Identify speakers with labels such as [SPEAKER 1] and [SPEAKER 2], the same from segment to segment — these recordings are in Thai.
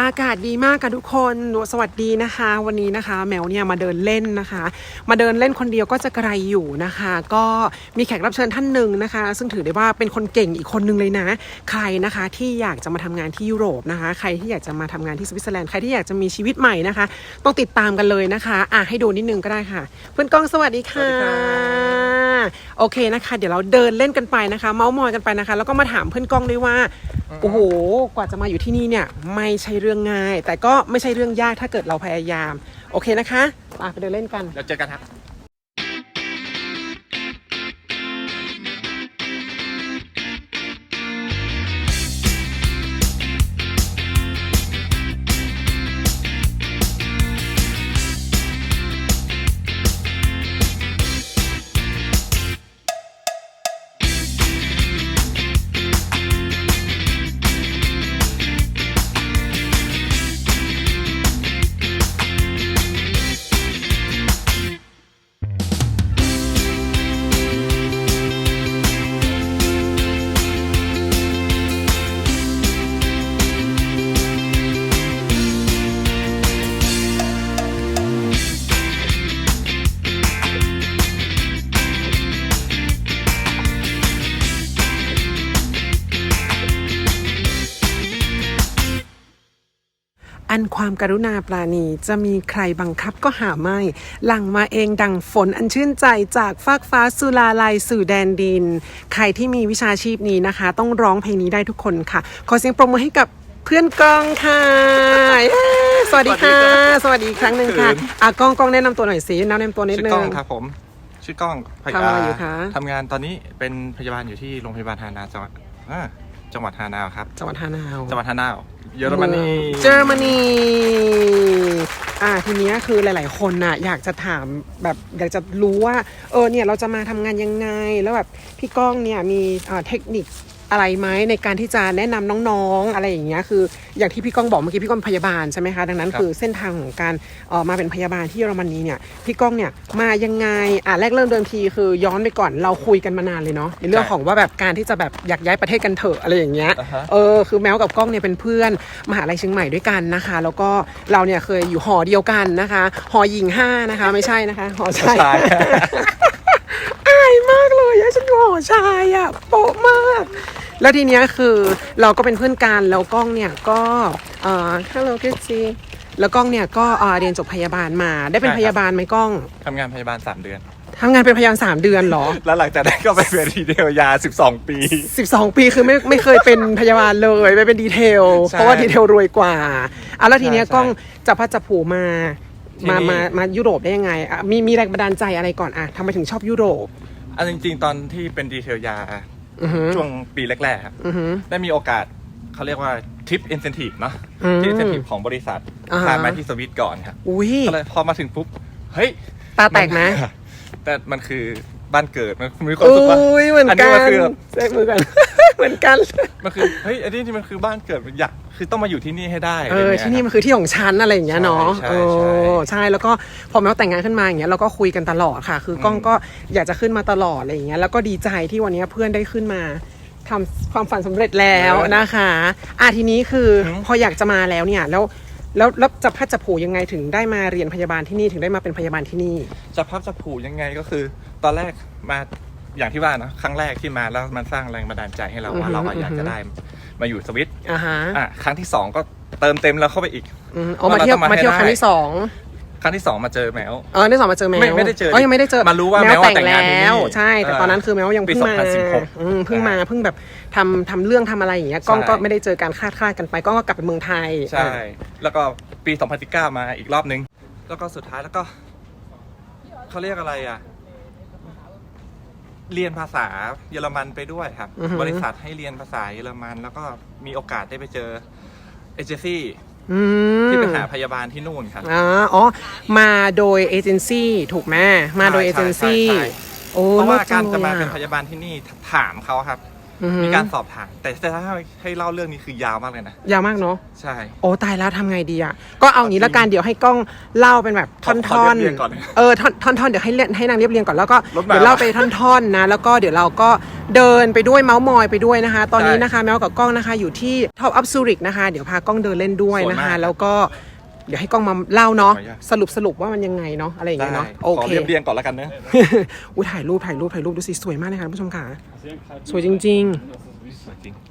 [SPEAKER 1] อากาศดีมากค่ะทุกคนหนูสวัสดีนะคะ วันนี้นะคะ แมวเนี่ยมาเดินเล่นนะคะ มาเดินเล่นคนเดียวก็จะไกลอยู่นะคะ ก็มีแขกรับเชิญท่านหนึ่งนะคะ ซึ่งถือได้ว่าเป็นคนเก่งอีกคนนึงเลยนะ ใครนะคะที่อยากจะมาทำงานที่ยุโรปนะคะ ใครที่อยากจะมาทำงานที่สวิตเซอร์แลนด์ใครที่อยากจะมีชีวิตใหม่นะคะ ต้องติดตามกันเลยนะคะอะให้ดูนิดนึงก็ได้ค่ะ เพื่อนกล้องสวัสดีค่ะ
[SPEAKER 2] สวัสดีครับ
[SPEAKER 1] โอเคนะคะ เดี๋ยวเราเดินเล่นกันไปนะคะ เมาส์มอยกันไปนะคะ แล้วก็มาถามเพื่อนกล้องด้วยว่าโอ้โหกว่าจะมาอยู่ที่นี่เนี่ยไม่ใช่เรื่องง่าย แต่ก็ไม่ใช่เรื่องยากถ้าเกิดเราพยายาม โอเคนะคะไปเดินเล่นกัน
[SPEAKER 2] เดี๋ยวเจอกันครับ
[SPEAKER 1] อันความกรุณาปราณีจะมีใครบังคับก็หาไม่ หลั่งมาเองดังฝนอันชื่นใจจากฟากฟ้าสุลาลัยสู่แดนดิน ใครที่มีวิชาชีพนี้นะคะ ต้องร้องเพลงนี้ได้ทุกคนค่ะ ขอเสียงปรบมือให้กับเพื่อนกองค่ะเย้สวัสดีค่ะ สวัสดีอีกครั้งหนึ่งค่ะ
[SPEAKER 2] เขิน
[SPEAKER 1] อะกล้องกล้องแนะนำตัวหน่อยสิแนะนำตัวนิด
[SPEAKER 2] ชื่อ
[SPEAKER 1] นึ
[SPEAKER 2] กล้อง งครับผม ชื่อกล้องพย
[SPEAKER 1] ทำอะไรอยู่คะ
[SPEAKER 2] ทำงานตอนนี้เป็นพยาบาลอยู่ที่โรงพยาบาลฮานาจังหวัดอ่าจังหวัดฮานาวครับ
[SPEAKER 1] จังหวัดฮานาว
[SPEAKER 2] จังหวัดฮานาว เยอรมนี
[SPEAKER 1] เยอรมนีอ่าทีเนี้ยคือหลาย ๆ คนน่ะอยากจะถามแบบอยากจะรู้ว่า เออเนี่ยเราจะมาทำงานยังไง แล้วแบบพี่ก้องเนี่ยมีอ่าเทคนิค อะไรไหมในการที่จะแนะนำน้องๆ อะไรอย่างเงี้ยคืออย่างที่พี่ก้องบอกเมื่อกี้พี่ก้องเป็นพยาบาลใช่ไหมคะดังนั้นคือเส้นทางของการเออมาเป็นพยาบาลที่เยอรมนีเนี่ยพี่ก้องเนี่ยมายังไงอะแรกเริ่มเดิมทีคือย้อนไปก่อนเราคุยกันมานานเลยเนาะในเรื่องของว่าแบบการที่จะแบบอยากย้ายประเทศกันเถอะอะไรอย่างเงี้ย
[SPEAKER 2] อ่าฮะ
[SPEAKER 1] เออคือแมวกับกล้องเนี่ยเป็นเพื่อนมหาลัยเชียงใหม่ด้วยกันนะคะ แล้วก็เราเนี่ยเคยอยู่หอเดียวกันนะคะหอหญิงห้านะคะ ไม่ใช่นะคะหอชาย
[SPEAKER 2] ใช่
[SPEAKER 1] อาย มากเลยอะฉันอยู่หอชายอะโป๊ะมาก แล้วทีเนี้ยคือเราก็เป็นเพื่อนกันแล้วกล้องเนี่ยก็เอ่อ hello k i s แล้วกล้องเนี่ยก็เอ่อเรียนจบพยาบาลมา ได้เป็น
[SPEAKER 2] ใช่ครับ
[SPEAKER 1] พยาบาลไหมกล้อง
[SPEAKER 2] ทำงานพยาบาล 3 เดือน
[SPEAKER 1] ทำงานเป็นพยาบาลสามเดือนเหรอ
[SPEAKER 2] แล้วหลังจากนั้นก็ไปเป็นทีเดียวยา 12 ปี
[SPEAKER 1] 12 ปีคือไม่ไม่เคยเป็นพยาบาลเลยไม่เป็นดีเทล
[SPEAKER 2] ใช่
[SPEAKER 1] เพราะว่าดีเทลรวยกว่าอะแล้วทีเนี้ย
[SPEAKER 2] ใช่
[SPEAKER 1] กล้องจับพัดจับผูมา
[SPEAKER 2] ที่
[SPEAKER 1] มา
[SPEAKER 2] นี่
[SPEAKER 1] มามายุโรปได้ยังไงอะมีมีแรงบันดาลใจอะไรก่อนอะทำไมถึงชอบยุโรป
[SPEAKER 2] อันจริง ๆ ตอนที่เป็นดีเทลยา
[SPEAKER 1] อือหือ
[SPEAKER 2] ช่วงปีแรกๆครับ
[SPEAKER 1] อือหือ
[SPEAKER 2] ได้มีโอกาสเขาเรียกว่าทิปอินเซนティブเนาะ
[SPEAKER 1] อืม
[SPEAKER 2] ทิปอินเซนティブของบริษัท
[SPEAKER 1] อ่าฮะ
[SPEAKER 2] พามาที่สวิตก่อนครับ
[SPEAKER 1] อุ้ย
[SPEAKER 2] ก็เลยพอมาถึงปุ๊บ เฮ้ย
[SPEAKER 1] ตาแตกไหม
[SPEAKER 2] แต่มันคือ บ้านเกิดมันมีความรู้สึกว่า
[SPEAKER 1] อุ้ยเหมือน
[SPEAKER 2] อัน
[SPEAKER 1] กั
[SPEAKER 2] นี้
[SPEAKER 1] น
[SPEAKER 2] มันคือแบบ
[SPEAKER 1] ใช้มือกัน เหมือนกัน
[SPEAKER 2] มันคือเฮ้ยอันนี้ที่มันคือบ้านเกิดอยากคือต้องมาอยู่ที่นี่ให้ได้
[SPEAKER 1] เออ
[SPEAKER 2] อะไร
[SPEAKER 1] ที่นี่
[SPEAKER 2] เงี้ย
[SPEAKER 1] มันคือที่ของฉันอะไรอย่างเงี้ยเนาะ
[SPEAKER 2] ใช่
[SPEAKER 1] เอ
[SPEAKER 2] ใช่
[SPEAKER 1] อใช่ แล้วก็พอแม้ว่าแต่งงานขึ้นมาอย่างเงี้ยเราก็คุยกันตลอดค่ะ คือกล้อง
[SPEAKER 2] อืม
[SPEAKER 1] ก็อยากจะขึ้นมาตลอดอะไรอย่างเงี้ย แล้วก็ดีใจที่วันนี้เพื่อนได้ขึ้นมาทำความฝันสำเร็จแล้วนะคะ อะทีนี้คือพออยากจะมาแล้วเนี่ย แล้ว แล้วแล้วจะพัดจะผูยังไงถึงได้มาเรียนพยาบาลที่นี่ถึงได้มาเป็นพยาบาลที่นี่
[SPEAKER 2] จะพับจะผูยังไงก็คือ ตอนแรกมาอย่างที่ว่านะครั้งแรกที่มาแล้วมันสร้างแรงบันดาลใจให้เรา
[SPEAKER 1] อือฮึ
[SPEAKER 2] ว่าเราอะอยาก
[SPEAKER 1] อือฮึ
[SPEAKER 2] จะได้มาอยู่สวิต
[SPEAKER 1] อ่าฮะ
[SPEAKER 2] อะครั้งที่สองก็เติมเต็มแล้วเข้าไปอีก
[SPEAKER 1] อืมเอามาเที่ยว
[SPEAKER 2] เราต้องมา
[SPEAKER 1] มาเที่ยว
[SPEAKER 2] ให้
[SPEAKER 1] ครั้ง
[SPEAKER 2] ได้
[SPEAKER 1] ที่สอง
[SPEAKER 2] ครั้งที่สองมาเจอแมว
[SPEAKER 1] เออที่สองมาเจอแมว
[SPEAKER 2] ไม่ไม่ได้เจอ
[SPEAKER 1] อยังไม่ได้เจอ
[SPEAKER 2] มารู้ว่าแมว
[SPEAKER 1] แต่ง
[SPEAKER 2] แต่งงานที่นี่
[SPEAKER 1] แล้ว ใช่ แต่
[SPEAKER 2] เออ
[SPEAKER 1] ตอนนั้นคือแมวยัง
[SPEAKER 2] ปี
[SPEAKER 1] เพิ่งมา
[SPEAKER 2] 2016
[SPEAKER 1] อืมเพิ่งมาเพิ่งแบบทำทำเรื่องทำอะไรอย่างเงี้ยกล้อง
[SPEAKER 2] ใช่
[SPEAKER 1] ก็ไม่ได้เจอการคาดคลาดกันไปกล้องก็กลับไปเมืองไทย
[SPEAKER 2] ใช่ แล้วก็ปี 2019 มาอีกรอบนึง แล้วก็สุดท้ายแล้วก็เขาเรียกอะไรอะ เรียนภาษาเยอรมันไปด้วยครับ บริษัทให้เรียนภาษาเยอรมัน แล้วก็มีโอกาสได้ไปเจอเอเจนซี่
[SPEAKER 1] อืม
[SPEAKER 2] ที่ไปหาพยาบาลที่นู่นครับ
[SPEAKER 1] อ๋ออ๋อ มาโดยเอเจนซี่ถูกไหมมาโดยเอ
[SPEAKER 2] ใช่
[SPEAKER 1] เจนซี่
[SPEAKER 2] ใช่ใช่
[SPEAKER 1] โอ้
[SPEAKER 2] เพราะว่า
[SPEAKER 1] ลิศ
[SPEAKER 2] การ
[SPEAKER 1] ง
[SPEAKER 2] จะมา
[SPEAKER 1] ลยอ
[SPEAKER 2] เป็นพยาบาลที่นี่ถามเขาครับ
[SPEAKER 1] อือฮึ
[SPEAKER 2] มีการสอบถามแต่ถ้าให้ให้เล่าเรื่องนี้คือยาวมากเลยนะ
[SPEAKER 1] ยาวมากเนาะ
[SPEAKER 2] ใช่
[SPEAKER 1] โอ้ตายแล้วทำไงดีอะ ก็เอางี้ละกันเดี๋ยวให้กล้องเล่าเป็นแบบ
[SPEAKER 2] ขอ
[SPEAKER 1] ท่
[SPEAKER 2] ขอ
[SPEAKER 1] อน
[SPEAKER 2] เรียบเรียงก่อน
[SPEAKER 1] ๆเออท่อนท่อนท่อนเดี๋ยวให้เล่นให้นางเรียบเรียงก่อนแล้วก็
[SPEAKER 2] รถมา
[SPEAKER 1] เดี๋ยวเล่าไปท่อนๆนะ แล้วก็เดี๋ยวเราก็เดินไปด้วยเมาส์มอยไปด้วยนะคะ ตอนนี้
[SPEAKER 2] ใช่
[SPEAKER 1] นะคะแมวกับกล้องนะคะอยู่ที่ท็อปอัพซูริกนะคะ เดี๋ยวพากล้องเดินเล่นด้วย
[SPEAKER 2] สวย
[SPEAKER 1] นะ
[SPEAKER 2] มา
[SPEAKER 1] คะ
[SPEAKER 2] ก
[SPEAKER 1] แล้วก็ เดี๋ยวให้กล้องมาเล่าเนาะ
[SPEAKER 2] ขออนุญาต
[SPEAKER 1] สรุปสรุปว่ามันยังไงเนาะอะไรอย่าง
[SPEAKER 2] ได้
[SPEAKER 1] เงี้ยเนาะ
[SPEAKER 2] ข
[SPEAKER 1] โอ
[SPEAKER 2] อ
[SPEAKER 1] เค
[SPEAKER 2] เรียบเรียงก่อนแล้วกันเนอะ
[SPEAKER 1] อุ้ยถ่ายรูปถ่ายรูปถ่ายรูปดูสิสวยมากเลยค่ะท่านผู้ชมค่ะสวยจริง
[SPEAKER 2] สวยจริง
[SPEAKER 1] ๆ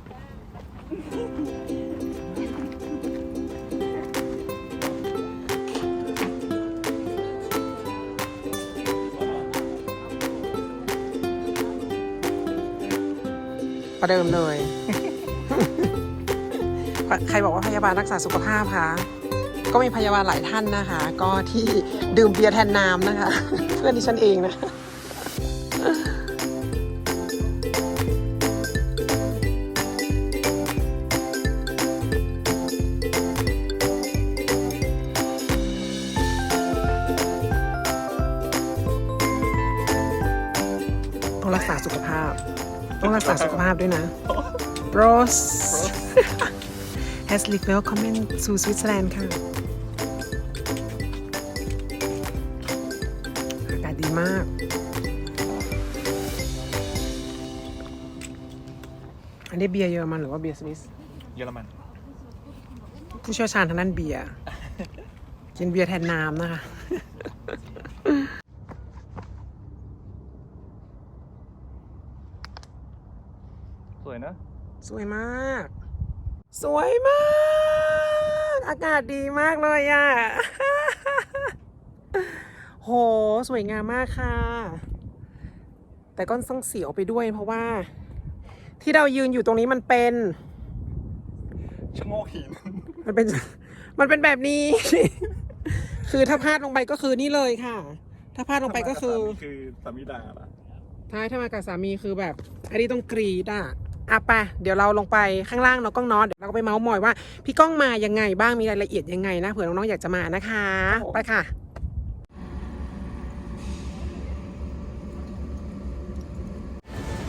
[SPEAKER 1] ประเดิมเลย ใครบอกว่าพยาบาลรักษาสุขภาพคะ ก็มีพยาบาลหลายท่านนะคะ ก็ที่ดื่มเบียร์แทนน้ำนะคะ เพื่อนดิฉันเองนะต้องรักษาสุขภาพ ต้องรักษาสุขภาพด้วยนะ Bros has lived welcome to Switzerland ค่ะ นนี้เบียร์เยอรมันหรือว่าเบียร์สวิส
[SPEAKER 2] เยอรมัน
[SPEAKER 1] ผู้เชี่ยวชาญทางด้านเบียร์ กินเบียร์แทนน้ำนะคะ
[SPEAKER 2] สวยนะ
[SPEAKER 1] สวยมาก สวยมาก อากาศดีมากเลยอะ่ะ โห สวยงามมากค่ะ แต่ก็ต้องเสียวไปด้วยเพราะว่า ที่เรายืนอยู่ตรงนี้มันเป็น
[SPEAKER 2] ชะโงกหิน
[SPEAKER 1] มันเป็น มันเป็นแบบนี้ คือถ้าพลาดลงไปก็คือนี่เลยค่ะ ถ้าพลาดลงไปก็คือ
[SPEAKER 2] คือสามีดาละ
[SPEAKER 1] ท้ายถ้ามากับสามีคือแบบอันนี้ต้องกรีดอะอะไปเดี๋ยวเราลงไปข้างล่างเนาะกล้องเนอนเดี๋ยวเราก็ไปเมาส์มอยว่า พี่ก้องมายังไงบ้างมีรายละเอียดยังไงนะเผื่อน้องๆอยากจะมานะคะ ไปค่ะ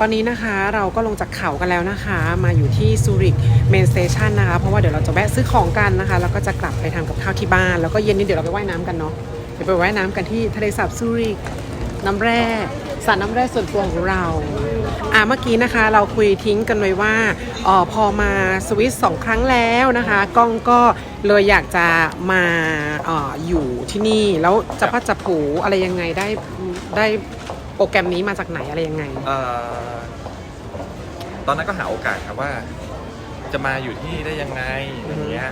[SPEAKER 1] ตอนนี้นะคะเราก็ลงจากเขากันแล้วนะคะ มาอยู่ที่ซูริกเมนสเตชันนะคะ เพราะว่าเดี๋ยวเราจะแวะซื้อของกันนะคะ แล้วก็จะกลับไปทำกับข้าวที่บ้าน แล้วก็เย็นนี้เดี๋ยวเราไปว่ายน้ำกันเนาะ เดี๋ยวไปว่ายน้ำกันที่ทะเลสาบซูริก น้ำแร่สระน้ำแร่ส่วนตัวของเราอ่าเมื่อกี้นะคะเราคุยทิ้งกันไว้ว่าเออพอมาสวิสสองครั้งแล้วนะคะกล้องก็เลยอยากจะมาอออยู่ที่นี่ แล้วจะพัดจะผูอะไรยังไงได้ได้ โปรแกรมนี้มาจากไหนอะไรยังไง
[SPEAKER 2] เอ่อตอนนั้นก็หาโอกาสครับว่า จะมาอยู่ที่นี่ได้ยังไงอย่างเงี้ย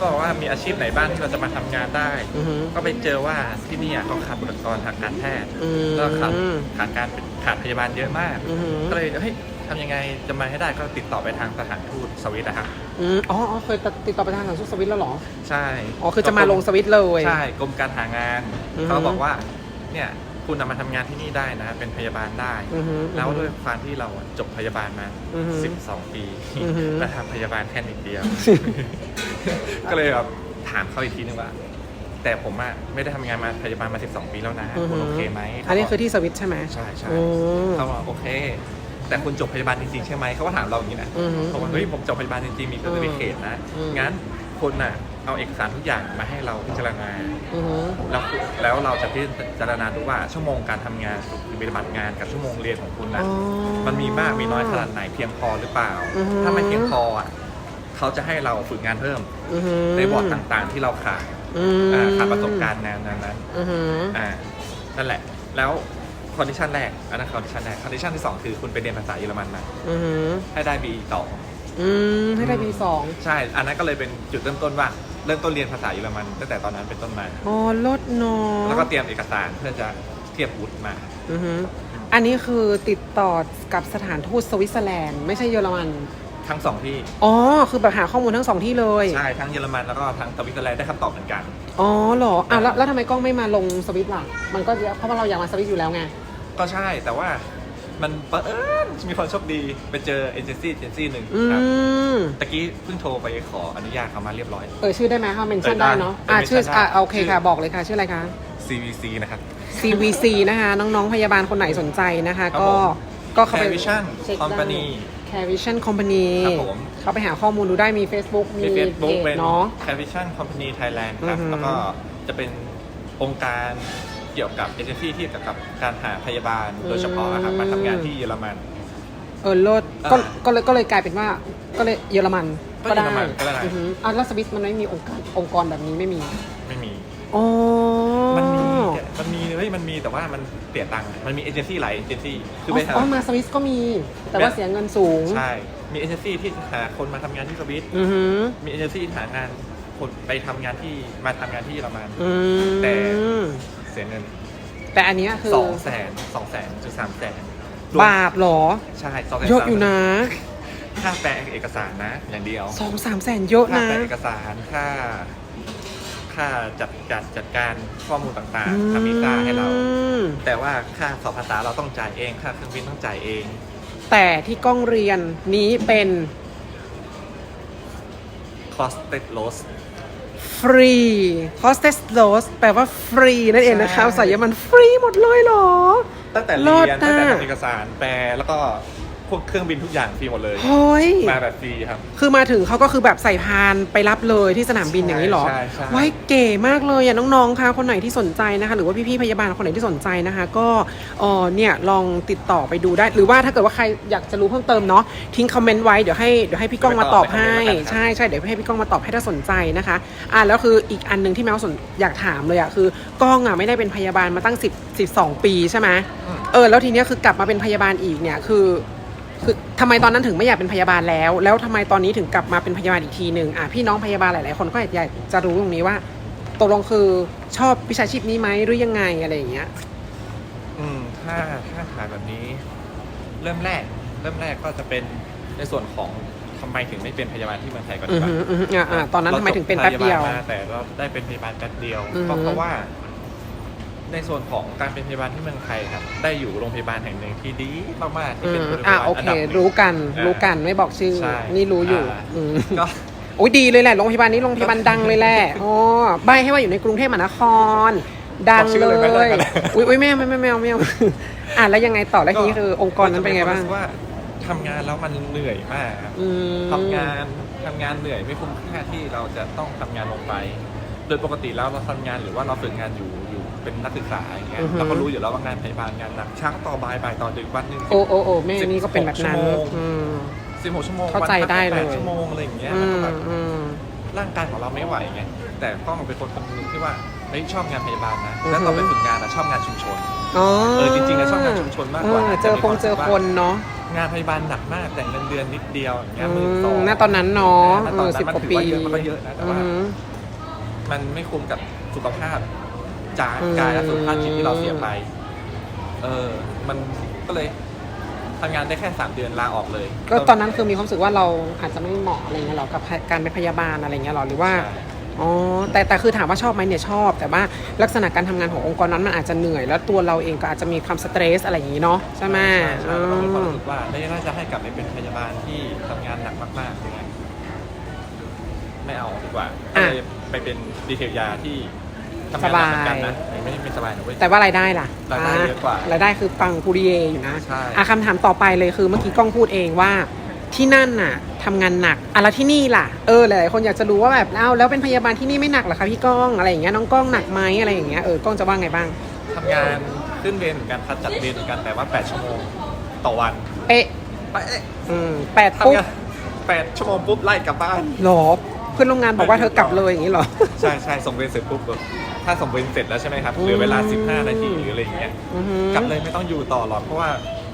[SPEAKER 2] ก็ว่ามีอาชีพไหนบ้างที่เราจะมาทำงานได้
[SPEAKER 1] อือฮึ
[SPEAKER 2] ก็ไปเจอว่าที่นี่อะเขาขาดบุคลากรทางการแพทย์
[SPEAKER 1] อืม
[SPEAKER 2] ก็ขาดขาดการขาดพยาบาลเยอะมาก
[SPEAKER 1] อือฮึ
[SPEAKER 2] ก็เลยเฮ้ยทำยังไงจะมาให้ได้ก็ติดต่อไปทางสถานทูตสวิตนะครับ
[SPEAKER 1] อืมอ๋ออ๋อเคยติดต่อไปทางสารสุขสวิตแล้วเหรอ
[SPEAKER 2] ใช่
[SPEAKER 1] อ๋อคือจะมาลงสวิตเลย
[SPEAKER 2] ใช่กรมการหางาน
[SPEAKER 1] อือฮึ
[SPEAKER 2] เขาบอกว่าเนี่ย คุณนำมาทำงานที่นี่ได้นะ เป็นพยาบาลได้
[SPEAKER 1] อือฮึ
[SPEAKER 2] แล้วด้วยความที่เราจบพยาบาลมา
[SPEAKER 1] อือฮึ
[SPEAKER 2] 12 ปี
[SPEAKER 1] อือฮึ
[SPEAKER 2] และทำพยาบาลแค่นิดเดียว ก็เลยแบบถามเขาอีกทีนึงว่า แต่ผมอะไม่ได้ทำงานมาพยาบาลมา 12 ปีแล้วนะ
[SPEAKER 1] อือฮึ
[SPEAKER 2] คุณโอเคไหม
[SPEAKER 1] อันนี้คือที่สวิตใช่ไหม
[SPEAKER 2] ใช่ใช่
[SPEAKER 1] อืม
[SPEAKER 2] เขาบอกโอเค แต่คุณจบพยาบาลจริงๆใช่ไหมเขาก็ถามเราอย่างนี้นะ
[SPEAKER 1] อือฮึ
[SPEAKER 2] เขาบอกเฮ้ยผมจบพยาบาลจริงๆมี
[SPEAKER 1] อืม
[SPEAKER 2] เซอร์ติฟิเคตนะ
[SPEAKER 1] อืม
[SPEAKER 2] งั้นคุณน่ะ เอาเอกสารทุกอย่างมาให้เราพิจารณา
[SPEAKER 1] อือฮึ
[SPEAKER 2] แล้วแล้วเราจะพิจารณาดูว่าชั่วโมงการทำงานหรือปฏิบัติงานกับชั่วโมงเรียนของคุณนะ
[SPEAKER 1] อ๋อ
[SPEAKER 2] มันมีมากมีน้อยขนาดไหนเพียงพอหรือเปล่า
[SPEAKER 1] อือฮึ
[SPEAKER 2] ถ้าไม่เพียงพออะเขาจะให้เราฝึกงานเพิ่ม
[SPEAKER 1] อือฮึ
[SPEAKER 2] ในบอร์ดต่างๆ ที่เราขาด
[SPEAKER 1] อืม
[SPEAKER 2] อ่าขาดประสบการณ์แนวนั้น
[SPEAKER 1] อือฮึ
[SPEAKER 2] อ่านั่นแหละ แล้วคอนดิชันแรกอันนั้นคอนดิชันแรกคอนดิชันที่สองคือคุณไปเรียนภาษาเยอรมันมา
[SPEAKER 1] อือฮึ
[SPEAKER 2] ให้ได้ B ต่อ
[SPEAKER 1] อืมให้ได้ปีสอง
[SPEAKER 2] ใช่ อันนั้นก็เลยเป็นจุดเริ่มต้นว่า เริ่มต้นเรียนภาษาเยอรมันตั้งแต่ตอนนั้นเป็นต้นมา
[SPEAKER 1] อ๋อลดเนาะ
[SPEAKER 2] แล้วก็เตรียมเอกสารเพื่อจะเทียบวุฒิมา
[SPEAKER 1] อือฮึอันนี้คือติดต่อกับสถานทูตสวิตเซอร์แลนด์ไม่ใช่เยอรมัน
[SPEAKER 2] ทั้งสองที่
[SPEAKER 1] อ๋อ คือแบบหาข้อมูลทั้งสองที่เลย
[SPEAKER 2] ใช่ ทั้งเยอรมันแล้วก็ทั้งสวิตเซอร์แลนด์ได้คำตอบเหมือนกัน
[SPEAKER 1] อ๋อเหรออะแล้วแล้วทำไมกล้องไม่มาลงสวิตล่ะ มันก็เพราะว่าเราอยากมาสวิตอยู่แล้วไง
[SPEAKER 2] ก็ใช่แต่ว่า มันเผอิญมีคนโชคดีไปเจอเอเจนซี่เอเจนซี่หนึ่ง
[SPEAKER 1] อื
[SPEAKER 2] ครับ
[SPEAKER 1] ม
[SPEAKER 2] ตะกี้เพิ่งโทรไปขออนุญาตเขามาเรียบร้อย
[SPEAKER 1] เออชื่อได้ไหมคะเมนชั่น
[SPEAKER 2] เออได้
[SPEAKER 1] ได้เนาะอะ
[SPEAKER 2] เออ
[SPEAKER 1] ชื่อ
[SPEAKER 2] mention
[SPEAKER 1] อะ
[SPEAKER 2] ได้
[SPEAKER 1] โอเคค่ะบอกเลยค่ะ ชื่ออะไรคะ
[SPEAKER 2] CVC นะครับ
[SPEAKER 1] CVC นะคะ น้อง ๆ พยาบาลคนไหนสนใจนะคะ
[SPEAKER 2] ครับ
[SPEAKER 1] ก็
[SPEAKER 2] ผม
[SPEAKER 1] ก็เข้าไป
[SPEAKER 2] Care Vision
[SPEAKER 1] เช็คได้
[SPEAKER 2] Company
[SPEAKER 1] Care Vision Company
[SPEAKER 2] ครับผม
[SPEAKER 1] เข้าไปหาข้อมูลดูได้มี Facebook มี
[SPEAKER 2] มี
[SPEAKER 1] เพ
[SPEAKER 2] Facebook
[SPEAKER 1] จ
[SPEAKER 2] เป็น
[SPEAKER 1] เนาะ
[SPEAKER 2] Cavision Company Thailand ครับ
[SPEAKER 1] อือฮึ
[SPEAKER 2] แล้วก็จะเป็นองค์การ เกี่ยวกับเอเจนซี่ที่เกี่ยวกับการหาพยาบาลโดยเฉพาะนะครับมาทำงานที่เยอรมัน
[SPEAKER 1] เออเลิศก็
[SPEAKER 2] อ่า
[SPEAKER 1] ก็เลยก็เลยกลายเป็นว่าก็เลยเยอรมัน
[SPEAKER 2] ก็เยอรมันก็ได้
[SPEAKER 1] อือฮึอะแล้วสวิสมันไม่มีองค์การองค์กรแบบนี้ไม่มี
[SPEAKER 2] ไม่มี
[SPEAKER 1] อ๋อ
[SPEAKER 2] มันมีมันมีเฮ้ยมันมีแต่ว่ามันเสียตังค์มันมีเอเจนซี่หลายเอเจนซี่คือไปหา
[SPEAKER 1] อ๋อมาสวิสก็มี แต่ว่า
[SPEAKER 2] แบบ
[SPEAKER 1] เสียเงินสูง
[SPEAKER 2] ใช่ มีเอเจนซี่ที่หาคนมาทำงานที่สวิต
[SPEAKER 1] อือฮึ
[SPEAKER 2] มีเอเจนซี่ที่หางานคนไปทำงานที่มาทำงานที่เยอรมัน
[SPEAKER 1] อืม
[SPEAKER 2] แต่เสียเงิน
[SPEAKER 1] แต่อันเนี้ยคือ
[SPEAKER 2] สองแสนสองแสนถึงสามแสน
[SPEAKER 1] บาทเหรอ
[SPEAKER 2] ใช่สองแสน
[SPEAKER 1] เยอะอยู่นะ
[SPEAKER 2] ค่าแปลเอกสารนะ อย่างเดียว
[SPEAKER 1] สองสามแสนเยอะ
[SPEAKER 2] ค่า
[SPEAKER 1] นะ
[SPEAKER 2] แปลเอกสารค่า ค่าจัดจัดจัดการข้อมูลต่าง
[SPEAKER 1] อืม
[SPEAKER 2] ๆทำวีซ่าให้เรา แต่ว่าค่าสอบภาษาเราต้องจ่ายเอง ค่าเครื่องบินต้องจ่ายเอง
[SPEAKER 1] แต่ที่กล้องเรียนนี้เป็น
[SPEAKER 2] costed loss
[SPEAKER 1] ฟรี hostess loss แปลว่าฟรีนั่นเองนะคะ
[SPEAKER 2] ใช่
[SPEAKER 1] สายมันฟรีหมดเลยเหรอ
[SPEAKER 2] ตั้งแต่
[SPEAKER 1] เลิ
[SPEAKER 2] เรี
[SPEAKER 1] ศ
[SPEAKER 2] ยนตั้งแต่
[SPEAKER 1] อะ
[SPEAKER 2] ทำเอกสารแปลแล้วก็ พวกเครื่องบินทุกอย่างฟรีหมดเลย
[SPEAKER 1] เฮ้ย
[SPEAKER 2] มาแบบฟรีครับ
[SPEAKER 1] คือมาถึงเขาก็คือแบบใส่พานไปรับเลยที่สนามบินอย่างนี้เหรอ
[SPEAKER 2] ใช่ใช่
[SPEAKER 1] ว้ายเก๋มากเลยอะน้องๆคะคนไหนที่สนใจนะคะ หรือว่าพี่ๆพยาบาลคนไหนที่สนใจนะคะ ก็เออเนี่ยลองติดต่อไปดูได้ หรือว่าถ้าเกิดว่าใครอยากจะรู้เพิ่มเติมเนาะทิ้งคอมเมนต์ไว้เดี๋ยวให้เดี๋ยวให้พี่ก้องมาตอบให้ ใช่ใช่เดี๋ยวให้พี่ก้องมาตอบให้ถ้าสนใจนะคะ อะแล้วคืออีกอันหนึ่งที่แมวสนอยากถามเลยอะคือกล้องอะไม่ได้เป็นพยาบาลมาตั้ง10 12 ปีใช่ไหม
[SPEAKER 2] อืม
[SPEAKER 1] เออแล้วทีเนี้ยคือกลับมาเป็นพยาบาลอีกเนี่ยคือ คือทำไมตอนนั้นถึงไม่อยากเป็นพยาบาลแล้ว แล้วทำไมตอนนี้ถึงกลับมาเป็นพยาบาลอีกทีหนึ่งอะพี่น้องพยาบาลหลาย ๆ คนก็อยากจะรู้ตรงนี้ว่าตกลงคือชอบวิชาชีพนี้ไหมหรือยังไงอะไรอย่างเงี้ย
[SPEAKER 2] อืมถ้าถ้าถามแบบนี้ เริ่มแรก เริ่มแรกก็จะเป็นในส่วนของทำไมถึงไม่เป็นพยาบาลที่เมืองไทยก่อน
[SPEAKER 1] อื
[SPEAKER 2] ดี
[SPEAKER 1] อก
[SPEAKER 2] ว่า
[SPEAKER 1] ฮึอือฮึอะอะตอนนั้นทำไมถึงเป็นแป๊บเดียว
[SPEAKER 2] ราจพาาลมาแต่เราได้เป็นพยาบาลแป๊บเดียว
[SPEAKER 1] อือฮึ
[SPEAKER 2] ก็เพราะว่า ในส่วนของการเป็นพยาบาลที่เมืองไทยครับ ได้อยู่โรงพยาบาลแห่งหนึ่งที่ดีมากๆที่
[SPEAKER 1] อื
[SPEAKER 2] เป็น
[SPEAKER 1] ม
[SPEAKER 2] โรงพยา
[SPEAKER 1] อะ
[SPEAKER 2] บาล
[SPEAKER 1] โอ
[SPEAKER 2] อัน
[SPEAKER 1] เค
[SPEAKER 2] ดับหนึ่ง
[SPEAKER 1] รู้กัน
[SPEAKER 2] อ่า
[SPEAKER 1] รู้กันไม่บอกชื่อ
[SPEAKER 2] ใช่
[SPEAKER 1] นี่รู้อยู่
[SPEAKER 2] อ่า
[SPEAKER 1] อืม
[SPEAKER 2] ก็
[SPEAKER 1] โอ้ยดีเลยแหละโรงพยาบาลนี้โรงพยาบาลดังเลยแหละอ๋อใบให้ว่าอยู่ในกรุงเทพมหานคร ดัง
[SPEAKER 2] บอกชื่
[SPEAKER 1] เล
[SPEAKER 2] อเลยไหม
[SPEAKER 1] ย
[SPEAKER 2] ได้ไหม
[SPEAKER 1] อุ้ยอุ้ยไม่เอาไม่เอาไม่เอาไม่เอาอะแล้วยังไงต่อแล้วทีนี้คือองค์กรนั้นเป็นไงบ้าง
[SPEAKER 2] ก็จะมีควมรู้สึกว่าทำงานแล้วมันเหนื่อยมากครับ
[SPEAKER 1] อืม
[SPEAKER 2] ทำงานทำงานเหนื่อยไม่คุ้มค่าที่เราจะต้องทำงานลงไป โดยปกติแล้วเราทำงานหรือว่าเราฝึกงานอยู่อยู่ เป็นนักศึกษาอย่างเงี้ย
[SPEAKER 1] อือฮึ
[SPEAKER 2] เราก็รู้อยู่แล้วว่างานพยาบาลงานหนักเช้าต่อบ่ายบ่ายต่อดึกวันหนึ่ง
[SPEAKER 1] โอ้โอ้โอ้แม่นี่ก็เป็นแบบนั้น
[SPEAKER 2] ชั่วโมง
[SPEAKER 1] อืม
[SPEAKER 2] สิบหกชั่วโมง
[SPEAKER 1] เข้าใจ
[SPEAKER 2] วันพัก
[SPEAKER 1] ได้
[SPEAKER 2] แป
[SPEAKER 1] เลย
[SPEAKER 2] ชั่วโมงอะไรอย่างเงี้ย
[SPEAKER 1] อื
[SPEAKER 2] มันก็
[SPEAKER 1] ม
[SPEAKER 2] แบบ
[SPEAKER 1] อืม
[SPEAKER 2] ร่างกายของเราไม่ไหวไงแต่ก็มันเป็นคนคนหนึงที่ว่าเฮ้ยชอบงานพยาบาลนะ
[SPEAKER 1] อือฮึ
[SPEAKER 2] แล้วตอนไปฝึกงานอะชอบงานชุมชน
[SPEAKER 1] อ๋อ
[SPEAKER 2] เออจริงๆอะชอบงานชุมชนมากกว่า
[SPEAKER 1] เออเจอคงเจอคนเนาะ
[SPEAKER 2] งานพยาบาลหนักมากแต่เงินเดือนนิดเดียวอย่างเงี้ย
[SPEAKER 1] อื
[SPEAKER 2] หมื่นสอง
[SPEAKER 1] มณตอนนั้นเนาะ
[SPEAKER 2] ณ
[SPEAKER 1] เอ
[SPEAKER 2] ตอน
[SPEAKER 1] อ
[SPEAKER 2] นั้น
[SPEAKER 1] สิบ
[SPEAKER 2] มัน
[SPEAKER 1] กว่า
[SPEAKER 2] ถือ
[SPEAKER 1] ปี
[SPEAKER 2] ว่าเยอะมันก็เยอะนะแต่ว่า
[SPEAKER 1] อืม
[SPEAKER 2] มันไม่คุ้มกับสุขภาพ จา
[SPEAKER 1] อืม
[SPEAKER 2] กายและสุขภาพจิตที่เราเสียไป เออ มันก็เลยทำงานได้แค่สามเดือนลาออกเลย
[SPEAKER 1] ก็ตอนนั้นคือมีความรู้สึกว่าเราอาจจะไม่เหมาะอะไรเงี้ยหรอกับการเป็นพยาบาลอะไรเงี้ยหรอหรือว่า
[SPEAKER 2] ใช่
[SPEAKER 1] อ๋อแต่แต่คือถามว่าชอบไหมเนี่ยชอบ แต่ว่าลักษณะการทำงานขององค์กรนั้นมันอาจจะเหนื่อย แล้วตัวเราเองก็อาจจะมีความสเตรสอะไรอย่างนี้เนาะใช่ไหม
[SPEAKER 2] ใช่
[SPEAKER 1] อื
[SPEAKER 2] ใช่เรามีความ
[SPEAKER 1] ม
[SPEAKER 2] รู้สึกว่าไม่น่าจะให้กลับไปเป็นพยาบาลที่ทำงานหนักมากๆอย่างเงี้ยไม่เอาดีกว่าก็เลยไปเป็นดีเทลยาที่ ทำงานหนักเหมือนกันนะไม่ไม่สบายนะเว้ย
[SPEAKER 1] แต่ว่ารายได้ล่ะ
[SPEAKER 2] รายได้เยอะกว่า
[SPEAKER 1] รายได้คือปังปุริเยอยู่นะ
[SPEAKER 2] ใช่
[SPEAKER 1] อะคำถามต่อไปเลยคือเมื่อกี้ก้องพูดเองว่า ที่นั่นน่ะทำงานหนักอะแล้วที่นี่ล่ะเออหลายๆคนอยากจะรู้ว่าแบบเอ้าแล้วเป็นพยาบาลที่นี่ไม่หนักเหรอคะพี่ก้องอะไรอย่างเงี้ยน้องก้องหนักไหมอะไรอย่างเงี้ยเออก้องจะว่าไงบ้าง
[SPEAKER 2] ทำงานขึ้นเวรเหมือนกันพัดจัดเวรเหมือนกันแต่ว่า 8 ชั่วโมงต่อวัน
[SPEAKER 1] เป๊ะ
[SPEAKER 2] ไปเอ๊ะ
[SPEAKER 1] อืมแปดปุ๊บ
[SPEAKER 2] ทำงาน8ชั่วโมงปุ๊บไล่กลับบ้าน
[SPEAKER 1] หรอเพื่อนร่วมงานบอกว่าเธอกลับเลยอย่างนี้เหรอ
[SPEAKER 2] ใช่ใช่ส่งเวรเสร็จปุ๊บแบบ ถ้าส่งเวรเสร็จแล้วใช่ไหมครับเหลือเวลา 15 นาทีหรืออะไรอย่างเงี้ย
[SPEAKER 1] อือฮึ
[SPEAKER 2] กลับเลยไม่ต้องอยู่ต่อหรอกเพราะว่า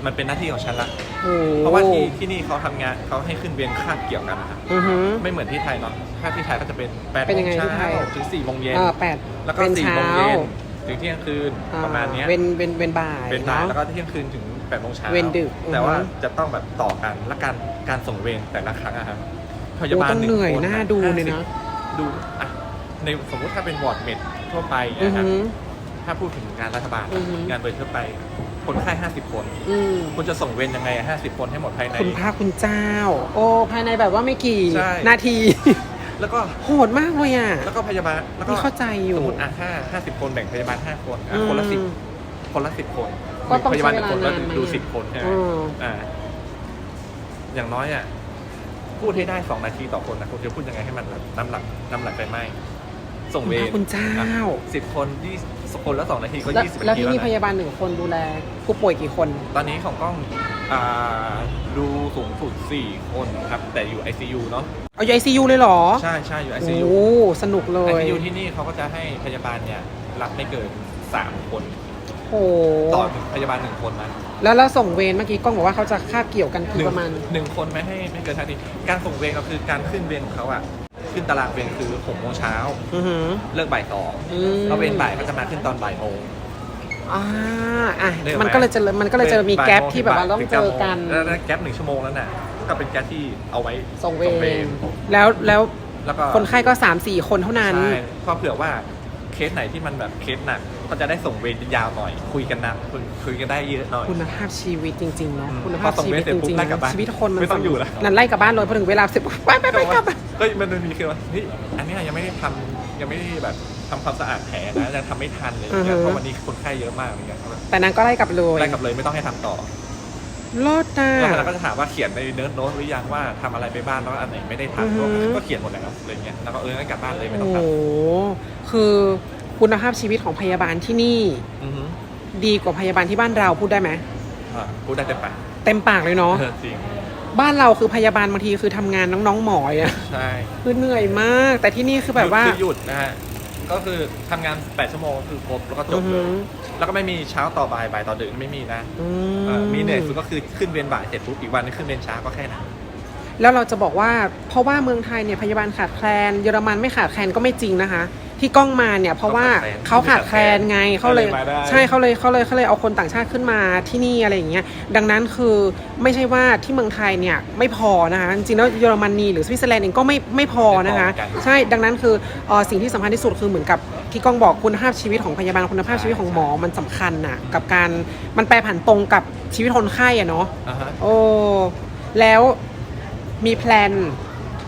[SPEAKER 2] มันเป็นหน้าที่ของฉันละ
[SPEAKER 1] โอ้โห
[SPEAKER 2] เพราะว่าที่ที่นี่เขาทำงานเขาให้ขึ้นเวรคาบเกี่ยวกันนะครับ
[SPEAKER 1] อือฮึ
[SPEAKER 2] ไม่เหมือนที่ไทยเนาะถ้าที่ไทยก็จะเป็น8
[SPEAKER 1] เป็น
[SPEAKER 2] โม
[SPEAKER 1] ยัง
[SPEAKER 2] ง
[SPEAKER 1] ไงที่
[SPEAKER 2] เช้า
[SPEAKER 1] ไทย
[SPEAKER 2] ถึง4โมงเย็น
[SPEAKER 1] เออแปด
[SPEAKER 2] แล้วก็
[SPEAKER 1] เป็น
[SPEAKER 2] 4
[SPEAKER 1] เช้า
[SPEAKER 2] โมงเย็นถึงเที่ยงคืน
[SPEAKER 1] อ่
[SPEAKER 2] ประมาณเนี้ย
[SPEAKER 1] เวนเวนเวนบ่าย
[SPEAKER 2] เป็นบ่าย
[SPEAKER 1] เนาะ
[SPEAKER 2] แล้วก็เที่ยงคืนถึง8โมงเช้า
[SPEAKER 1] เวรดึก
[SPEAKER 2] แต่ว่า
[SPEAKER 1] อือฮึ
[SPEAKER 2] จะต้องแบบต่อกันและการการส่งเวรแต่ละครั้งอะครับพ
[SPEAKER 1] โอ้
[SPEAKER 2] ยาบาล
[SPEAKER 1] ต้อง
[SPEAKER 2] หนึ่ง
[SPEAKER 1] เหนื่อย
[SPEAKER 2] คน
[SPEAKER 1] หน้า
[SPEAKER 2] อะ
[SPEAKER 1] ดูเลยนะ
[SPEAKER 2] 50ดูอะในสมมุติถ้าเป็นวอร์ดเมด ทั่วไป
[SPEAKER 1] อือ
[SPEAKER 2] นะครับ
[SPEAKER 1] ฮึ
[SPEAKER 2] ถ้าพูดถึงงานรัฐบาล
[SPEAKER 1] อือฮึ
[SPEAKER 2] งานโดยทั่วไป คนไข้50 คน
[SPEAKER 1] อืม
[SPEAKER 2] คุณจะส่งเวรยังไงอะ50 คนให้หมดภายใน
[SPEAKER 1] คุณพระคุณเจ้า โอ้ภายในแบบว่าไม่กี่
[SPEAKER 2] ใช่
[SPEAKER 1] นาที
[SPEAKER 2] แล้วก็
[SPEAKER 1] โหดมากเลยอะ
[SPEAKER 2] แล้วก็พยาบาลแล้วก็
[SPEAKER 1] นี่เข้าใจอยู่
[SPEAKER 2] สมมติอะห้าห้าสิบคนแบ่งพยาบาลห้าคนอะ
[SPEAKER 1] อืม
[SPEAKER 2] คนละสิบคนละสิบคน
[SPEAKER 1] ก็ต้อง
[SPEAKER 2] พยาบาลหนึ่งคน
[SPEAKER 1] ใช้
[SPEAKER 2] ก็
[SPEAKER 1] เวลานานไหม
[SPEAKER 2] ดูสิบคนใช่ไหม
[SPEAKER 1] อืม
[SPEAKER 2] อ่าอย่างน้อยอะพูดให้ได้สองนาทีต่อคนนะคุณจะพูดยังไงให้มันแบบน้ำหลักน้ำหลักไปไหม ส่งเวร
[SPEAKER 1] คุณเจ้า
[SPEAKER 2] สิบคนยี่สิบคนแล้วสองนาทีก็
[SPEAKER 1] แล้ว
[SPEAKER 2] ยี่สิบ
[SPEAKER 1] แล้ว
[SPEAKER 2] นาที
[SPEAKER 1] ที่
[SPEAKER 2] แล้ว
[SPEAKER 1] นี่พ
[SPEAKER 2] นะ
[SPEAKER 1] ยาบาลหนึ่งคนดูแลผู้ป่วยกี่คน
[SPEAKER 2] ตอนนี้ของกล้องอ่าดูสูงสุดสี่คนครับ แต่อยู่ ICU เนาะ
[SPEAKER 1] เอาอยู่ไอซียูเลยเหรอ
[SPEAKER 2] ใช่ใช่อยู่
[SPEAKER 1] โอ้
[SPEAKER 2] ICU
[SPEAKER 1] สนุกเลย
[SPEAKER 2] ICU ที่นี่เขาก็จะให้พยาบาลเนี่ยรับไม่เกินสามคน
[SPEAKER 1] โอ้
[SPEAKER 2] ต่อพยาบาลหนึ่งคนนะ
[SPEAKER 1] แล้วแล้วส่งเวรเมื่อกี้กล้องบอกว่าเขาจะคาบเกี่ยวกัน
[SPEAKER 2] ห
[SPEAKER 1] คือ
[SPEAKER 2] นึ่ง
[SPEAKER 1] ประมาณ
[SPEAKER 2] หนึ่งคนไม่ให้ไม่เกินทันทีการส่งเวรก็คือการขึ้นเวรของเขาอะ ขึ้นตารางเวรคือหกโมงเช้า
[SPEAKER 1] อือหือ
[SPEAKER 2] เลิกบ่ายสอง
[SPEAKER 1] อืม
[SPEAKER 2] แล้วเวรบ่ายก็จะมาขึ้นตอนบ่ายโมง
[SPEAKER 1] อ่าอะ
[SPEAKER 2] ได้ไหม
[SPEAKER 1] มันก็เลยจะมันก็เลยจะมีแกลบที่แบบว่าต้องเจอกัน
[SPEAKER 2] แล้วแล้วแก๊ปหนึ่งชั่วโมงแล้วน่ะ ก็เป็นแก๊ปที่เอาไว้
[SPEAKER 1] ส่งเวรแล้วแล้ว
[SPEAKER 2] แล้วก็
[SPEAKER 1] คนไข้ก็สามสี่คนเท่านั้น
[SPEAKER 2] ใช่เพราะเผื่อว่าเคสไหนที่มันแบบเคสหนัก ก็จะได้ส่งเวรยาวหน่อย คุยกันนานคุยคุยกันได้เยอะหน่อย
[SPEAKER 1] คุณภาพชีวิตจริงๆเนาะ
[SPEAKER 2] อืม
[SPEAKER 1] คุณภาพชีวิต
[SPEAKER 2] พอส่งเวรเสร็
[SPEAKER 1] จ
[SPEAKER 2] จปุ๊บ
[SPEAKER 1] ริง
[SPEAKER 2] ไล่กลับ
[SPEAKER 1] ๆ
[SPEAKER 2] บ้าน
[SPEAKER 1] ชีวิตคนมัน
[SPEAKER 2] ไม่ต้องอยู่แล้ว
[SPEAKER 1] นั่นไล่กลับบ้านเลยพอถึงเวลาเสร็จปุ๊บไปไปไปกลับ
[SPEAKER 2] ก็มันมีคือว่าเฮ้ยอันเนี้ยยังไม่ได้ทำยังไม่ได้แบบทำความสะอาดแผลนะยังทำไม่ทันเลยอย่างเงี้ยเพราะวันนี้คนไข้เยอะมากอะไรเงี้ย
[SPEAKER 1] แต่นางก็ไล่กลับเลย
[SPEAKER 2] ไล่กลับเลยไม่ต้องให้ทำต่อ
[SPEAKER 1] รอดนะ
[SPEAKER 2] แล้วเราก็จะถามว่าเขียนในเนื้อโน้ตหรือยังว่าทำอะไรไปบ้างแล้วอันไหนไม่ได้
[SPEAKER 1] อือฮึ
[SPEAKER 2] ทำก็เขียนหมดแล้วอะไรเงี้ยแล้วก็เอองั้นกลับบ้านเลยไม่ต้
[SPEAKER 1] โอ้
[SPEAKER 2] อง
[SPEAKER 1] โห
[SPEAKER 2] ท
[SPEAKER 1] คือ คุณภาพชีวิตของพยาบาลที่นี่ำ
[SPEAKER 2] อือฮึ
[SPEAKER 1] ดีกว่าพยาบาลที่บ้านเราพูดได้ไหม
[SPEAKER 2] อะพูดได้เต็มปาก
[SPEAKER 1] เต็มปากเลยเนาะ
[SPEAKER 2] เออจริง
[SPEAKER 1] บ้านเราคือพยาบาลบางทีคือทำงานน้องๆหมอยอะ
[SPEAKER 2] ใช่
[SPEAKER 1] คือเหนื่อยมาก แต่ที่นี่คือแบบว่า
[SPEAKER 2] หยุดคือหยุดนะฮะ ก็คือทำงาน 8 ชั่วโมงก็คือครบแล้วก็จ
[SPEAKER 1] อื
[SPEAKER 2] บ
[SPEAKER 1] อ
[SPEAKER 2] เล
[SPEAKER 1] หื
[SPEAKER 2] ย
[SPEAKER 1] อ
[SPEAKER 2] แล้วก็ไม่มีเช้าต่อบ่ายบ่ายต่อดึกไม่มีนะ
[SPEAKER 1] อื
[SPEAKER 2] เอ่อมีเหนื่อยสุดก็คือขึ้นเวรบ่ายเสร็จปุ๊บอีกวันนึงขึ้นเวรเช้าก็แค่นั้น
[SPEAKER 1] แล้วเราจะบอกว่าเพราะว่าเมืองไทยเนี่ยพยาบาลขาดแคลนเยอรมันไม่ขาดแคลนก็ไม่จริงนะคะ ที่กล้องมาเนี่ยเพราะว่าเขาขาดแคลนไงเขาเลย
[SPEAKER 2] ก็เลยมาได้
[SPEAKER 1] ใช่เขาเลยเขาเลยเขาเลยเอาคนต่างชาติขึ้นมาที่นี่อะไรอย่างเงี้ยดังนั้นคือไม่ใช่ว่าที่เมืองไทยเนี่ยไม่พอนะคะจริงๆแล้วเยอรมนีหรือสวิตเซอร์แลนด์เองก็ไม่ไม่พอนะคะใช่ดังนั้นคือเอ่อสิ่งที่สำคัญที่สุดคือเหมือนกับที่กล้องบอกคุณภาพชีวิตของพยาบาลคุณภาพชีวิตของหมอมันสำคัญน่ะกับการมันแปรผันตรงกับชีวิตคนไข้อะเนาะ
[SPEAKER 2] อ่าฮะ
[SPEAKER 1] โอ้ แล้ว มีแพลน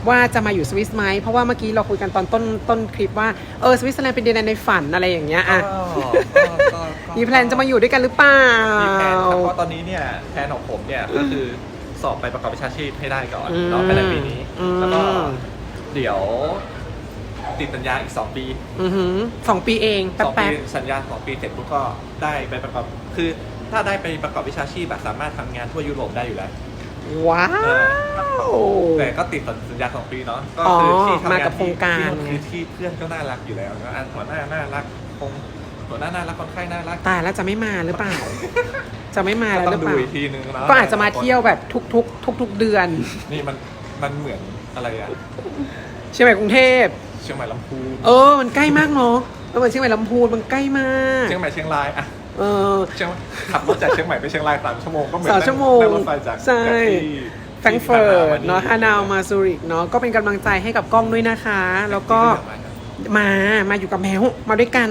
[SPEAKER 1] ว่าจะมาอยู่สวิสไหม เพราะว่าเมื่อกี้เราคุยกันตอนต้นต้นคลิปว่า เออสวิตเซอร์แลนด์เป็นดินแดนในฝันอะไรอย่างเงี้ยอะ
[SPEAKER 2] ก็ก็ก็
[SPEAKER 1] มีแพลนจะมาอยู่ด้วยกันหรือเปล่า
[SPEAKER 2] มีแผนครับเพราะตอนนี้เนี่ยแผนของผมเนี่ยก็คือสอบไปประกอบวิชาชีพให้ได้ก่อน
[SPEAKER 1] อืม
[SPEAKER 2] เนาะภายในปีนี้
[SPEAKER 1] อืม
[SPEAKER 2] แล้วก็เดี๋ยวติดสัญญาอีก 2 ปี
[SPEAKER 1] อือหือสองปีเองแป๊
[SPEAKER 2] สองปี
[SPEAKER 1] บ
[SPEAKER 2] สัญญาสองปีเสร็จปุ๊บก็ได้ไปประกอบ คือถ้าได้ไปประกอบวิชาชีพอะสามารถทำงานทั่วยุโรปได้อยู่แล้ว
[SPEAKER 1] ๆ ว้าว
[SPEAKER 2] แต่ก็ติดสัญญาสองปีเนาะก็
[SPEAKER 1] อ๋อ
[SPEAKER 2] คือที่ทำงาน
[SPEAKER 1] มากับโครงการ
[SPEAKER 2] ที่ที่คือที่เพื่อนก็น่ารักอยู่แล้วนะอะหัวหน้าน่ารักคงหัวหน้าน่ารักคนไข้น่ารัก
[SPEAKER 1] ตายแล้วจะไม่มาหรือเปล่า จะไม่มา
[SPEAKER 2] ก็
[SPEAKER 1] แล้ว
[SPEAKER 2] ต้
[SPEAKER 1] ห
[SPEAKER 2] อ
[SPEAKER 1] รื
[SPEAKER 2] ง
[SPEAKER 1] อเปล่า
[SPEAKER 2] ดูอีกทีนึงเนาะ
[SPEAKER 1] ก็อาจจะมาเที่ยวแบบทุกๆ ทุก ๆ เดือน
[SPEAKER 2] นี่มันมันเหมือนอะไรอะ
[SPEAKER 1] เชียงใหม่กรุงเทพ
[SPEAKER 2] เชียงใหม่ลำพูน
[SPEAKER 1] เออ มันใกล้มากเนาะแล้วเหมือนเชียงใหม่ลำพูนมันใกล้มาก
[SPEAKER 2] เชียงใหม่เชียงรายอะ
[SPEAKER 1] เออ
[SPEAKER 2] เชียงขับรถจากเชียงใหม่ไปเชียงรายสามชั่วโมงก็เหมือน
[SPEAKER 1] สามชั่วโมง
[SPEAKER 2] นั่งรถไฟจาก
[SPEAKER 1] ใช่
[SPEAKER 2] จากที่
[SPEAKER 1] แฟรงก์เฟิร์ตเนาะฮานาวมาซูริกเนาะก็เป็นกำลังใจให้กับกล้องด้วยนะคะ แล้วก็มามาอยู่กับแมวมาด้วยกัน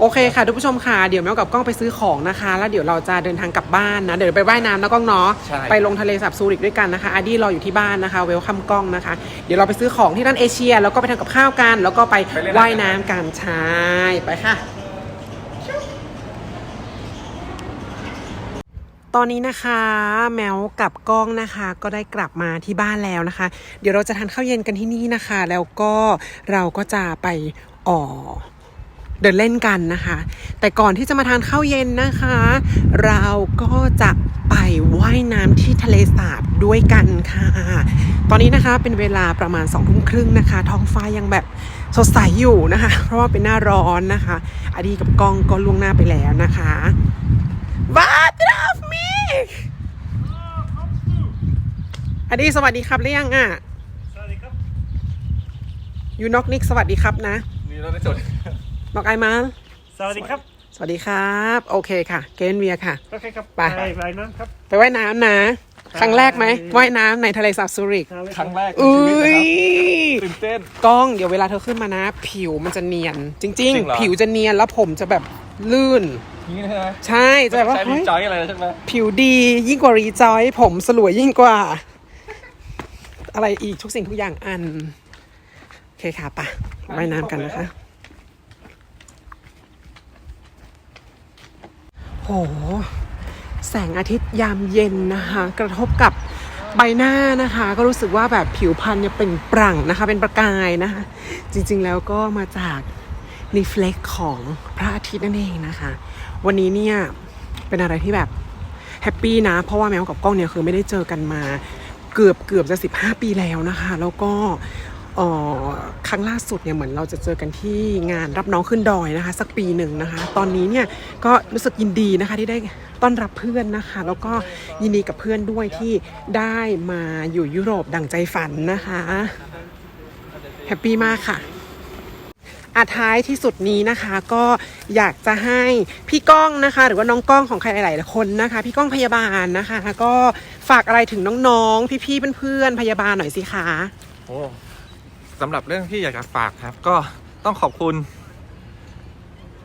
[SPEAKER 1] โอเคค่ะทุกผู้ชมค่ะ เดี๋ยวแมวกับกล้องไปซื้อของนะคะ แล้วเดี๋ยวเราจะเดินทางกลับบ้านนะ เดี๋ยวไปว่ายน้ำนะกล้องเนาะ
[SPEAKER 2] ใช่
[SPEAKER 1] ไปลงทะเลสาบซูริกด้วยกันนะคะอาดี้รออยู่ที่บ้านนะคะ เวลคัมกล้องนะคะ เดี๋ยวเราไปซื้อของที่ร้านเอเชีย แล้วก็ไปทำกับข้าวกัน แล้วก็ไปว่ายน้ำกันใช่ไปค่ะ ตอนนี้นะคะแมวกับกล้องนะคะ ก็ได้กลับมาที่บ้านแล้วนะคะ เดี๋ยวเราจะทานข้าวเย็นกันที่นี่นะคะ แล้วก็เราก็จะไปอ่อเดินเล่นกันนะคะ แต่ก่อนที่จะมาทานข้าวเย็นนะคะ เราก็จะไปว่ายน้ำที่ทะเลสาบด้วยกันค่ะ ตอนนี้นะคะเป็นเวลาประมาณสองทุ่มครึ่งนะคะ ท้องฟ้ายังแบบสดใสอยู่นะคะ เพราะว่าเป็นหน้าร้อนนะคะอดีกับกล้องก็ล่วงหน้าไปแล้วนะคะ Wat auf mich อดีสวัสดีครับหรือยังอะ
[SPEAKER 2] สวัสดีครับ
[SPEAKER 1] ยูนอกนิกสวัสดีครับนะ
[SPEAKER 2] นี่เราได้จด
[SPEAKER 1] นอกไอมา
[SPEAKER 3] สวัสดีครับ
[SPEAKER 1] สวัสดีครับ โอเคค่ะ เกนเวียค่ะ
[SPEAKER 3] โอเคครับ
[SPEAKER 1] ไป
[SPEAKER 3] ไปน้ำครับ
[SPEAKER 1] ไปว่ายน้ำนะ ครั้งแรกไหมว่ายน้ำในทะเลสาบซูริก
[SPEAKER 2] ครั้งแรกใน
[SPEAKER 1] อุ้
[SPEAKER 2] ชีวิต
[SPEAKER 1] ย
[SPEAKER 2] นะครับตื่นเต้น
[SPEAKER 1] กล้องเดี๋ยวเวลาเธอขึ้นมานะ ผิวมันจะเนียน จริง
[SPEAKER 2] จริงเหรอ
[SPEAKER 1] ๆ ผิวจะเนียนแล้วผมจะแบบลื่น
[SPEAKER 2] นี่ใช่ไหม
[SPEAKER 1] ใช่จะแบบว่า
[SPEAKER 2] ใช้
[SPEAKER 1] เฮ้
[SPEAKER 2] ลิ้น
[SPEAKER 1] ย
[SPEAKER 2] จอยอะไรใช่ไหม
[SPEAKER 1] ผิวดียิ่งกว่ารีจอย ผมสลวยยิ่งกว่า อะไรอีกทุกสิ่งทุกอย่างอัน โอเคค่ะปะว่ายน้ำกันนะคะ โห แสงอาทิตย์ยามเย็นนะคะ กระทบกับใบหน้านะคะ ก็รู้สึกว่าแบบผิวพรรณเนี่ยเปล่งปลั่งนะคะ เป็นประกายนะคะ จริงๆแล้วก็มาจากรีเฟล็กของพระอาทิตย์นั่นเองนะคะ วันนี้เนี่ยเป็นอะไรที่แบบแฮปปี้นะ เพราะว่าแมวกับกล้องเนี่ยคือไม่ได้เจอกันมาเกือบเกือบจะ 15 ปีแล้วนะคะ แล้วก็อ่อครั้งล่าสุดเนี่ยเหมือนเราจะเจอกันที่งานรับน้องขึ้นดอยนะคะ สักปีหนึ่งนะคะ ตอนนี้เนี่ยก็รู้สึกยินดีนะคะที่ได้ต้อนรับเพื่อนนะคะ แล้วก็ยินดีกับเพื่อนด้วยที่ได้มาอยู่ยุโรปดั่งใจฝันนะคะแฮปปี้มากค่ะ อาท้ายที่สุดนี้นะคะ ก็อยากจะให้พี่ก้องนะคะ หรือว่าน้องก้องของใครหลายๆคนนะคะ พี่ก้องพยาบาลนะคะ ก็ฝากอะไรถึงน้องๆ พี่ๆเพื่อนๆพยาบาลหน่อยสิคะ
[SPEAKER 2] โอ้สำหรับเรื่องที่อยากจะฝากครับ ก็ต้องขอบคุณ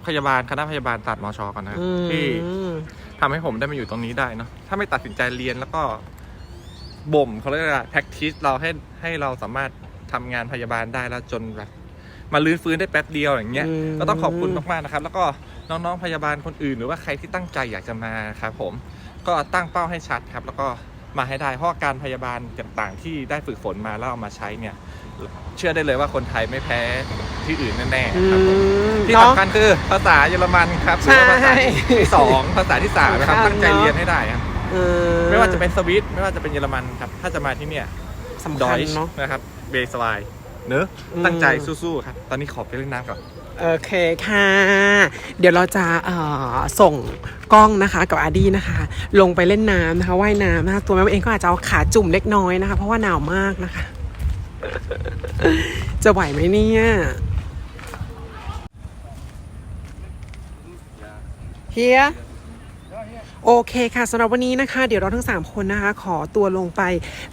[SPEAKER 2] พยาบาลคณะพยาบาลศาสตร์มชก่อนนะครับ
[SPEAKER 1] อืม
[SPEAKER 2] ที่ทำให้ผมได้มาอยู่ตรงนี้ได้เนาะถ้าไม่ตัดสินใจเรียนแล้วก็บ่มเขาเรียกว่า practice เราให้ให้เราสามารถทำงานพยาบาลได้แล้วจนแบบ มาลื้นฟื้นได้แป๊บเดียวอย่างเงี้ย
[SPEAKER 1] อืม
[SPEAKER 2] ก็ต้องขอบคุณมากๆนะครับ แล้วก็น้องๆพยาบาลคนอื่น หรือว่าใครที่ตั้งใจอยากจะมาครับผมก็ตั้งเป้าให้ชัดครับ แล้วก็มาให้ได้เพราะการพยาบาลต่างๆ ที่ได้ฝึกฝนมาแล้วเอามาใช้เนี่ย เชื่อได้เลยว่าคนไทยไม่แพ้ที่อื่นแน่
[SPEAKER 1] อื
[SPEAKER 2] ๆครับผม
[SPEAKER 1] ม
[SPEAKER 2] ที่
[SPEAKER 1] เนาะ
[SPEAKER 2] สำคัญคือภาษาเยอรมันครับหรือว่าภาษา
[SPEAKER 1] ใช่
[SPEAKER 2] ที่สองภาษาที่สามนะครับ
[SPEAKER 1] สำคัญ
[SPEAKER 2] ตั้งใจ
[SPEAKER 1] เนอะ
[SPEAKER 2] เรียนให้ได้ครับ
[SPEAKER 1] เออ
[SPEAKER 2] ไม่ว่าจะเป็นสวิตไม่ว่าจะเป็นเยอรมันครับ ถ้าจะมาที่เนี่ย
[SPEAKER 1] สำ
[SPEAKER 2] ด
[SPEAKER 1] คั
[SPEAKER 2] อ
[SPEAKER 1] ญ
[SPEAKER 2] ยช์
[SPEAKER 1] เนาะ
[SPEAKER 2] นะครับเบสไว เนอะ
[SPEAKER 1] อืม
[SPEAKER 2] ตั้งใจสู้ๆครับ ตอนนี้ขอไปเล่นน้ำก่อน
[SPEAKER 1] โอเคค่ะ เดี๋ยวเราจะเอ่อส่งกล้องนะคะกับอาร์ดี้นะคะ ลงไปเล่นน้ำนะคะว่ายน้ำนะคะตัวแม่เองก็อาจจะเอาขาจุ่มเล็กน้อยนะคะ เพราะว่าหนาวมากนะคะ จะไหวไหมเนี่ยเฮีย โอเคค่ะสำหรับวันนี้นะคะ เดี๋ยวเราทั้ง 3 คนนะคะ ขอตัวลงไป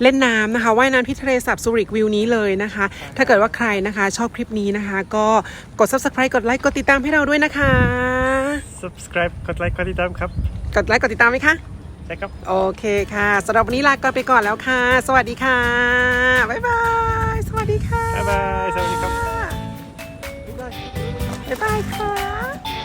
[SPEAKER 1] เล่นน้ำนะคะว่ายน้ำที่ทะเลสาบซูริกวิวนี้เลยนะคะ ถ้าเกิดว่าใครนะคะ ชอบคลิปนี้นะคะ ก็กด subscribe กดไลค์กดติดตามให้เราด้วยนะคะ
[SPEAKER 3] subscribe กดไลค์กดติดตามครับ
[SPEAKER 1] กดไลค์กดติดตามไหมคะ
[SPEAKER 3] ใช่ครับ
[SPEAKER 1] โอเคค่ะสำหรับวันนี้ลาก่อนไปก่อนแล้วค่ะ สวัสดีค่ะบ๊ายบายสวัสดีค่ะ
[SPEAKER 3] บ๊ายบายสวัสดีครับ
[SPEAKER 1] บ๊ายบายค่ะ